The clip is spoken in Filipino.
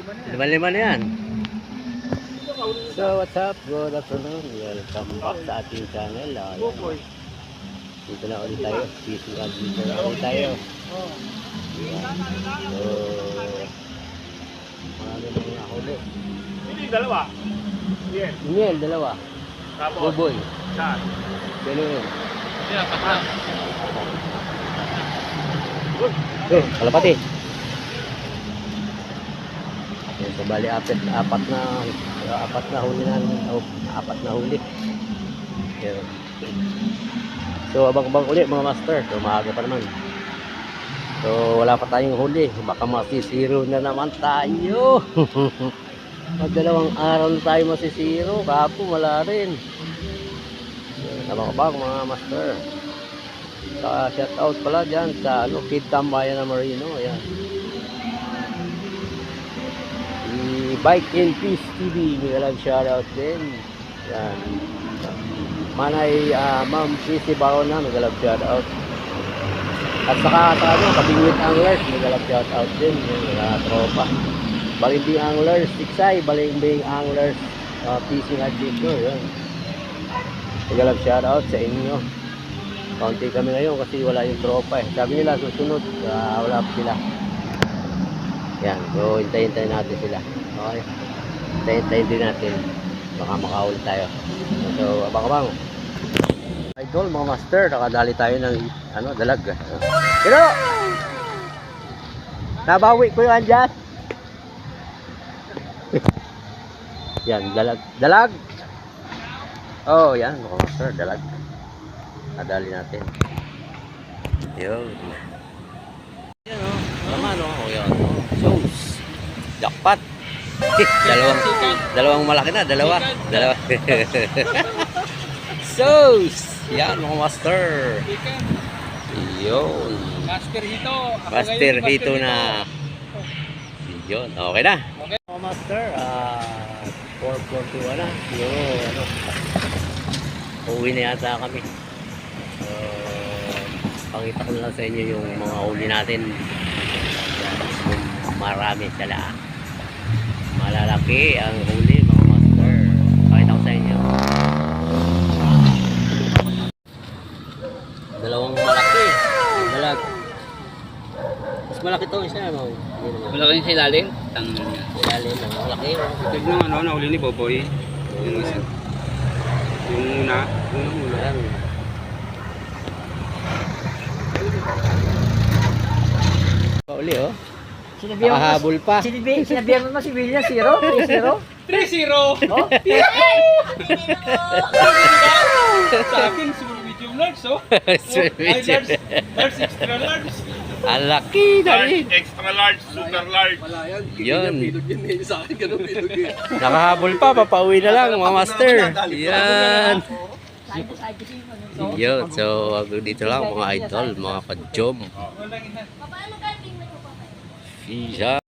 Lima-lima na yan. So, what's up? Good afternoon. Welcome back sa ating channel. Ah, yan. Dito na ulit tayo. Dito na ulit tayo. Yan. So, marami na mga huli. Hindi, dalawa. Yan. Miel, dalawa. Tapos, Buboy. saan? Ganun. Hindi, apat na. Eh, kalapati. So bali apat, apat na apat na huli na apat na huli. Yan. So abang-abang uli mga master. So maaga pa naman. So wala pa tayong huli. Baka masisiro na naman tayo. Magdalawang araw na tayo masisiro. Kapo wala rin. Abang-abang mga master sa shout out pala dyan sa ano, Kid Tambayan na Marino ayan Bike in Peace TV nilalang shout out din. Yan. Manay uh, Ma'am Sisi Barona nagalag shout out at saka sa ano Kabingwit Anglers nagalag shout out din. Mga tropa. Balimbing Anglers Tiksay Balimbing Anglers uh, Fishing Adventure yan. Nagalag shout out sa inyo. Kaunti kami ngayon kasi wala yung tropa eh. Sabi nila susunod, ah, wala sila. Yan, so hintayin-hintayin natin sila. Okay. Hintayin-hintayin din natin. Baka makahuli tayo. So, abang-abang. Idol, mga master, nakadali tayo ng ano, dalag. Pero, nabawi ko yung andyan. yan, dalag. Dalag! Oh, yan, mga master, dalag. Nadali natin. Yun. Yan o. Tama no. O yan. Sauce. Jackpot. dalawang, dalawang malaki na. Dalawa. Dalawa. Sauce. Yan mga master. Yun. Master Hito. Ako Master Hito na. Yun. Okay na. Okay. Mga master. Ah, 441 na. Yun. Ano. Uwi na yata kami. So, pakita ko na lang sa inyo yung mga huli natin. Marami sila. Malalaki ang huli mga master. Pakita ko sa inyo. Dalawang malaki. Dalag. Mas malaki to isa. No? Yun, no? Malaki yung sa ilalim. Ang Ilalim ng malaki. no? tignan ano, nahuli ni Boboy. Yung isa. Yung una. Yung una. Ayan. Pauli oh. Sinabihan pa. sinabi, sinabihan mo ba si William zero? 3-0? 3-0! Oh? Sa akin, siguro medium large, oh. Ay, medium. large, large, extra large. Ang laki na rin. extra large, super large. Wala yan. Yun. yan eh. Sa akin, ganun bilog eh. Nakahabol pa. Papauwi na lang mga master. Yan. Yun. So, dito lang mga idol, mga kajom. Wala yan. Fisha.